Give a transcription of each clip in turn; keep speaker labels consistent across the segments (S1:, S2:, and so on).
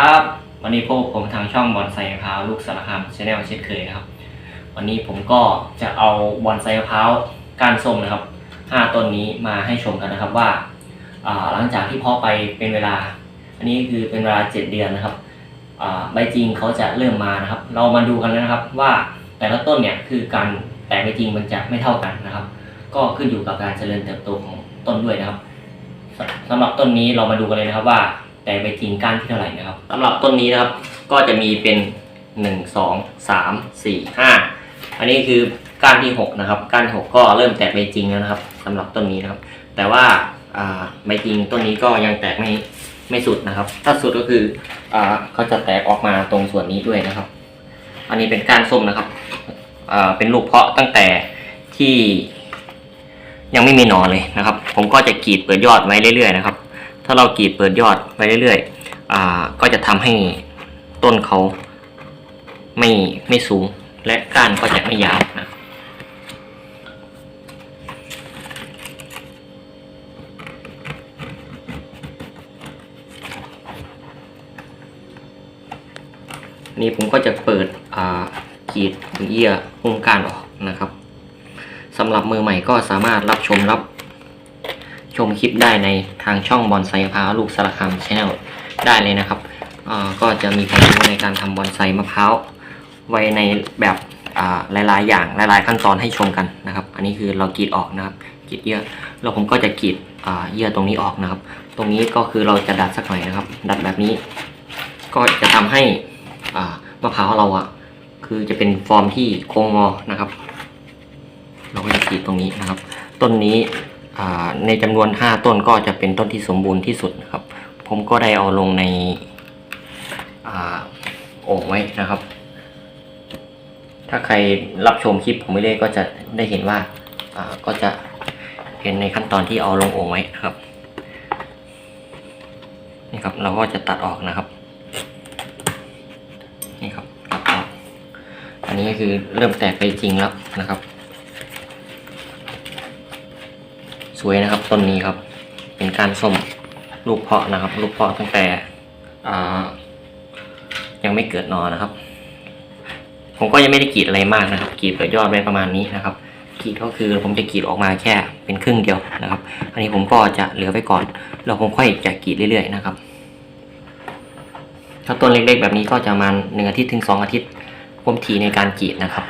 S1: ครับ วันนี้พบผมทางช่องบอลไซมะพร้าวลูกสารคามชาแนลเช่นเคยนะครับ วันนี้ผมก็จะเอาบอลไซมะพร้าวก้านส้มนะครับห้าต้นนี้มาให้ชมกันนะครับว่าหลังจากที่เพาะไปเป็นเวลา อันนี้คือเป็นเวลาเจ็ดเดือนนะครับใบจริงเขาจะเริ่มมานะครับ เรามาดูกันนะครับว่าแต่ละต้นเนี่ยคือการแตกใบจริงมันจะไม่เท่ากันนะครับ ก็ขึ้นอยู่กับการเจริญเติบโตของต้นด้วยนะครับสสำหรับต้นนี้เรามาดูกันเลยนะครับว่า แต่ใบจริงก้านที่เท่าไหร่นะครับสำหรับต้นนี้นะครับก็จะมีเป็นหนึ่งสองสามสี่ห้าอันนี้คือก้านที่หกนะครับ ก้านที่หกก็เริ่มแตกใบจริงแล้วนะครับสำหรับต้นนี้นะครับ แต่ว่าใบจริงต้นนี้ก็ยังแตกไม่ไม่สุดนะครับ ถ้าสุดก็คืออเขาจะแตกออกมาตรงส่วนนี้ด้วยนะครับ อันนี้เป็นก้านส้มนะครับเป็นลูกเพาะตั้งแต่ที่ยังไม่มีหนอนเลยนะครับ ผมก็จะกรีดเปิดยอดไว้เรื่อยๆนะครับ ถ้าเรากรีดเปิดยอดไว้เรื่อยๆก็จะทำให้ต้นเขาไม่ไม่สูง และก้านก็จะไม่ยาวนะนี่ผมก็จะเปิดกรีดหรือเยื่อหุ้มก้านออกนะครับสำหรับมือใหม่ก็สามารถรับชมรับ ชมคลิปได้ในทางช่องบอลไซมะพร้าวลูกสารคามชแนลได้เลยนะครับก็จะมีความรู้ในการทำบอนไซมะพร้าวไว้ในแบบหลายๆ อย่างหลายๆขั้นตอนให้ชมกันนะครับ อันนี้คือเรากรีดออกนะครับกรีดเยื่อแล้วผมก็จะกรีดเยื่อตรงนี้ออกนะครับ ตรงนี้ก็คือเราจะดัดสักหน่อยนะครับ ดัดแบบนี้ ก็จะทำให้มะพร้าวเราอะคือจะเป็นฟอร์มที่โค้งงอนะครับ เราก็จะกรีดตรงนี้นะครับ ต้นนี้ ในจำนวน 5 ต้นก็จะเป็นต้นที่สมบูรณ์ที่สุดนะครับ ผมก็ได้เอาลงในโอ่งไว้นะครับ ถ้าใครรับชมคลิปผมไม่ได้ก็จะได้เห็นว่าอ่าก็จะเห็นในขั้นตอนที่เอาลงโอ่งไว้นะครับนี่ครับเราก็จะตัดออกนะครับนี่ครับตัดออกอันนี้ก็คือเริ่มแตกไปจริงแล้วนะครับ ส วยนะครับต้นนี้ครับ เป็นการส้มลูกเพาะนะครับ ลูกเพาะตั้งแต่อายังไม่เกิดหนอนะครับ ผมก็ยังไม่ได้กรีดอะไรมากนะครับกรีดเปิดยอดไว้ประมาณนี้นะครับกรีดก็คือผมจะกรีดออกมาแค่เป็นครึ่งเดียวนะครับ อันนี้ผมก็จะเหลือไว้ก่อนแล้วผมค่อยจะกรีดเรื่อยๆนะครับ ถ้าต้นเล็กๆแบบนี้ก็จะประมาณหนึ่งอาทิตย์ถึงสองอาทิตย์ผมทีในการกรีดนะครับ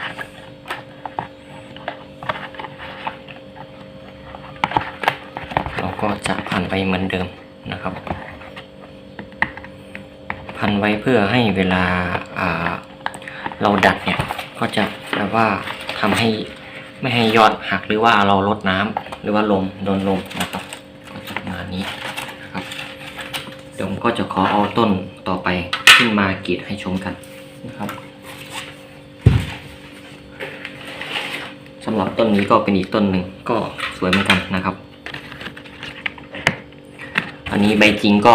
S1: เราก็จะพันไป เหมือนเดิมนะครับ พันไว้เพื่อให้เวลาาเราดัดเนี่ยก็จะแบบว่าทำให้ไม่ให้ยอดหักหรือว่าเราลดน้ำหรือว่าลมโดนลมนะครับก็จะประมาณนี้นะครับเดี๋ยวผมก็จะขอเอาต้นต่อไปขึ้นมากรีดให้ชมกันนะครับสำหรับต้นนี้ก็เป็นอีกต้นหนึ่งก็สวยเหมือนกันนะครับ อันนี้ใบจริงก็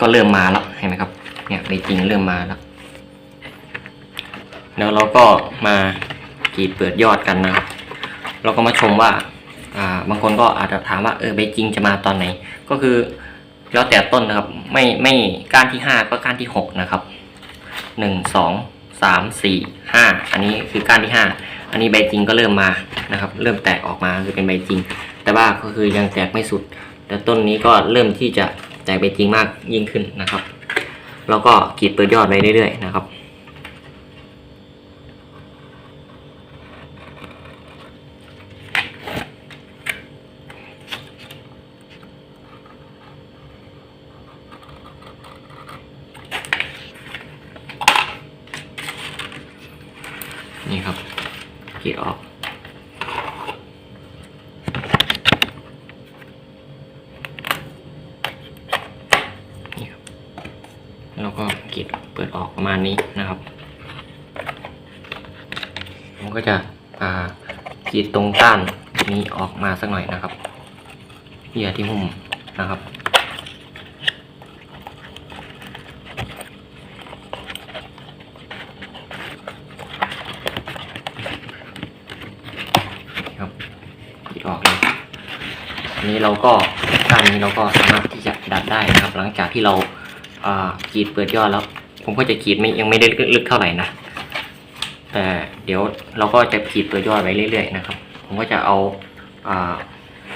S1: ก็เริ่มมาแล้วเห็นไหมครับ เนี่ยใบจริงเริ่มมาแล้ว แล้วเราก็มากรีดเปิดยอดกันนะครับ เราก็มาชมว่าอ่าบางคนก็อาจจะถามว่าเออใบจริงจะมาตอนไหน ก็คือแล้วแต่ต้นนะครับ ไม่ไม่ก้านที่ห้าก็ก้านที่หกนะครับหนึ่งสองสามสี่ห้าอันนี้คือก้านที่ห้าอันนี้ใบจริงก็เริ่มมานะครับ เริ่มแตกออกมาคือเป็นใบจริง แต่ว่าก็คือยังแตกไม่สุด แต่ต้นนี้ก็เริ่มที่จะแตกใบจริงมากยิ่งขึ้นนะครับ แล้วก็กรีดเปิดยอดไปเรื่อยๆนะครับ นี่ครับกรีดออก นี่ครับ แล้วก็กรีดเปิดออกประมาณนี้นะครับ ผมก็จะอ่ากรีดตรงก้านนี้ออกมาสักหน่อยนะครับเหยื่อที่หุ้มนะครับครับกีดออกนี้เราก็ก้านนี้เราก็สามารถที่จะดัดได้นะครับ หลังจากที่เรา กรีดเปิดยอดแล้ว ผมก็จะขีดไม่ยังไม่ได้ลึกเท่าไหร่นะแต่เดี๋ยวเราก็จะขีดตัวยอดไว้เรื่อยๆนะครับ ผมก็จะเอา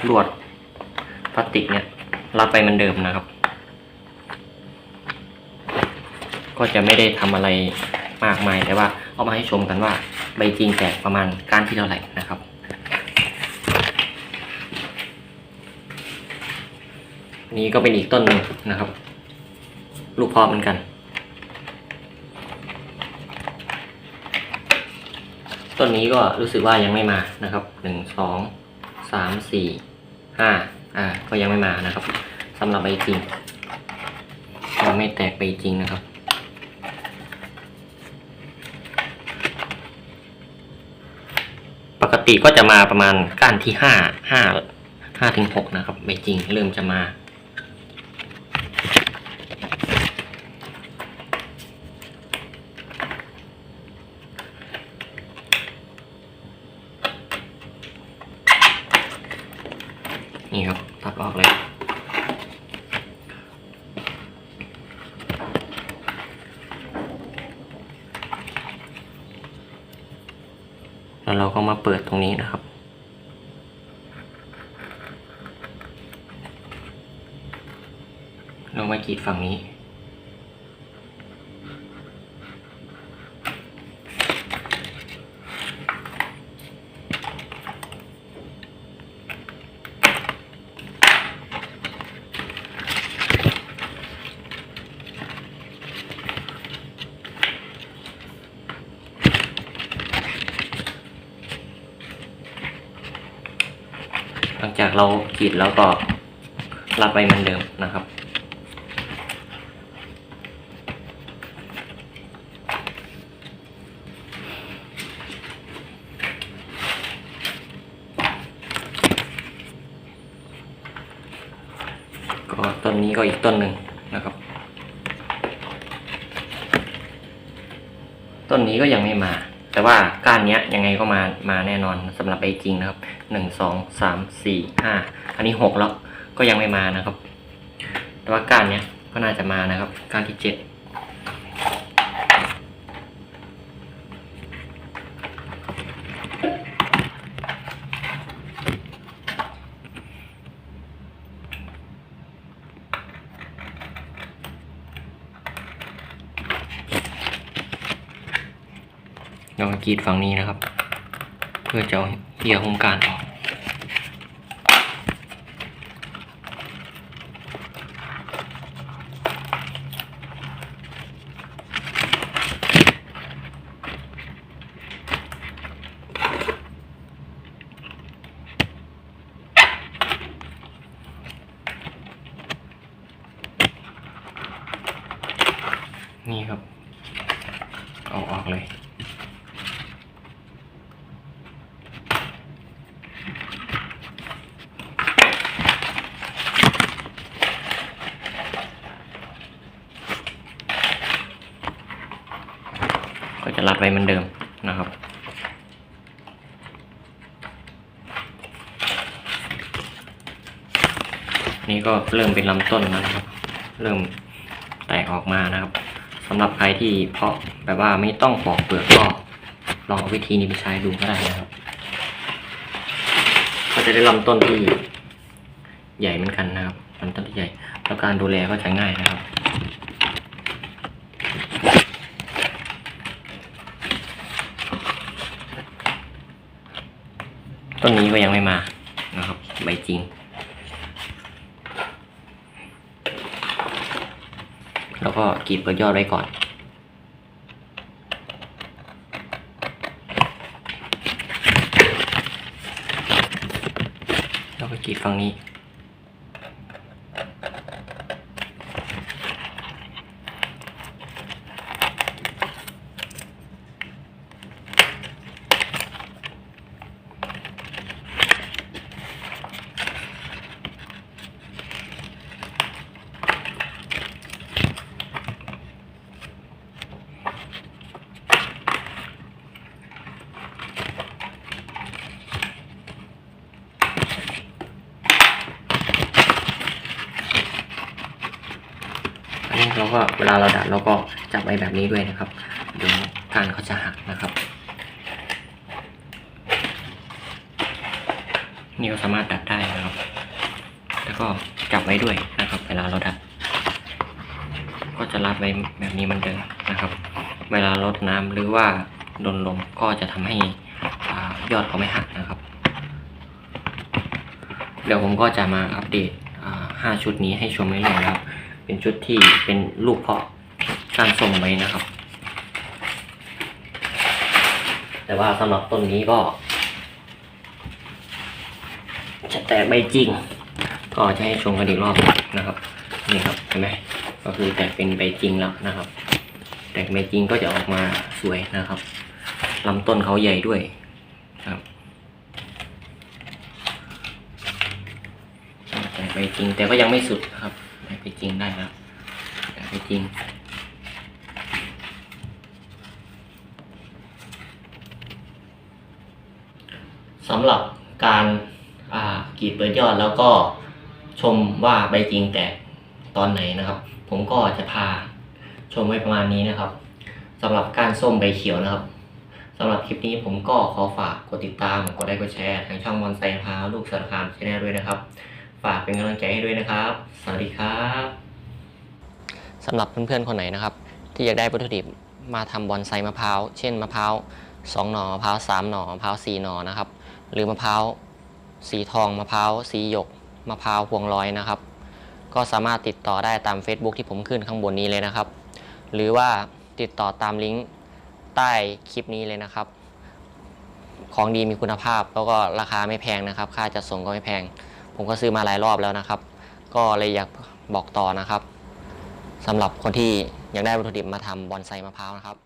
S1: ลวดพลาสติกเนี่ยรัดไปเหมือนเดิมนะครับ ก็จะไม่ได้ทำอะไรมากมายแต่ว่าเอามาให้ชมกันว่าใบจริงแตกประมาณก้านที่เท่าไหร่นะครับนี่ก็เป็นอีกต้นหนึ่งนะครับ ลูกพาะเหมือนกัน ต้นนี้ก็รู้สึกว่ายังไม่มานะครับหนึ่งสองสามสี่ห้าอ่าก็ยังไม่มานะครับสำหรับใบจริงยังไม่แตกใบจริงนะครับปกติก็จะมาประมาณก้านที่ห้าห้าห้าถึงหกนะครับใบจริงเริ่มจะมา นี่ครับ ตัดออกเลย แล้วเราก็มาเปิดตรงนี้นะครับเรามากรีดฝั่งนี้ หลัง จากเรากรีดแล้วก็รัดไว้เหมือนเดิมนะครับ ก็ต้นนี้ก็อีกต้นหนึ่งนะครับ ต้นนี้ก็ยังไม่มา แต่ว่าก้านเนี้ยยังไงก็มามาแน่นอนสำหรับไอจริงนะครับหนึ่งสองสามสี่ห้าอันนี้หกแล้วก็ยังไม่มานะครับ แต่ว่าก้านเนี้ยก็น่าจะมานะครับก้านที่เจ็ด เรามากรีดฝั่งนี้นะครับ เพื่อจะเอาเหี่ยวโครงการออกนี่ครับ เอาออกเลย ก็จะรัดไว้ เหมือนเดิมนะครับ นี่ก็เริ่มเป็นลำต้นแล้วนะครับ เริ่มแตกออกมานะครับสำหรับใครที่เพาะแบบว่าไม่ต้องปอกเปลือกก็ลองเอาวิธีนี้ไปใช้ดูก็ได้นะครับ ก็จะได้ลำต้นที่ใหญ่เหมือนกันนะครับลำต้นที่ใหญ่แล้วการดูแลก็จะง่ายนะครับ ต้นนี้ก็ยังไม่มานะครับใบจริง แล้วก็กรีดเปิดยอดไว้ก่อน แล้วก็กรีดฝั่งนี้ แล้วก็เวลาเราดัดเราก็จับไว้แบบนี้ด้วยนะครับเดี๋ยวการเขาจะหักนะครับนี่ก็สามารถดัดได้นะครับ แล้วก็จับไว้ด้วยนะครับ เวลาเราดัด ก็จะรัดไว้แบบนี้มันเดิมนะครับ เวลาลดน้ำหรือว่าโดนลมก็จะทำให้อยอดเขาไม่หักนะครับ เดี๋ยวผมก็จะมาอัปเดตอ่าห้าชุดนี้ให้ชมเรื่อยๆนะครับ เป็นชุดที่เป็นลูกเพาะการส่งไว้นะครับ แต่ว่าสำหรับต้นนี้ก็จะแตกใบจริง ก็จะให้ชมกันอีกรอบนะครับนี่ครับเห็นไหมก็คือแตกเป็นใบจริงแล้วนะครับ แตกใบจริงก็จะออกมาสวยนะครับลำต้นเขาใหญ่ด้วยครับแตกใบจริงแต่ก็ยังไม่สุดครับ แตกใบจริงได้แล้วแตกใบจริงสำหรับการกรีดเปิดยอดแล้วก็ชมว่าใบจริงแตกตอนไหนนะครับ ผมก็จะพาชมไว้ประมาณนี้นะครับสำหรับการส้มใบเขียวนะครับสำหรับคลิปนี้ผมก็ขอฝากกดติดตามกดไลค์กดแชร์ทางช่องมอนไซพาลูกสารคามชแนลด้วยนะครับ ฝากเป็นกำลังใจให้ด้วยนะครับ สวัสดีครับสำหรับเพื่อนๆคนไหนนะครับ ที่อยากได้วัตถุดิบมาทำบอนไซมะพร้าว เช่นมะพร้าวสองหน่อมะพร้าวสามหน่อมะพร้าวสี่หน่อนะครับ หรือมะพร้าวสีทองมะพร้าวสีหยกมะพร้าวพวงร้อยนะครับ ก็สามารถติดต่อได้ตาม Facebook ที่ผมขึ้นข้างบนนี้เลยนะครับ หรือว่าติดต่อตามลิงก์ใต้คลิปนี้เลยนะครับ ของดีมีคุณภาพแล้วก็ราคาไม่แพงนะครับ ค่าจัดส่งก็ไม่แพง ผมก็ซื้อมาหลายรอบแล้วนะครับ ก็เลยอยากบอกต่อนะครับสำหรับคนที่อยากได้วัตถุดิบมาทำบอนไซมะพร้าวนะครับ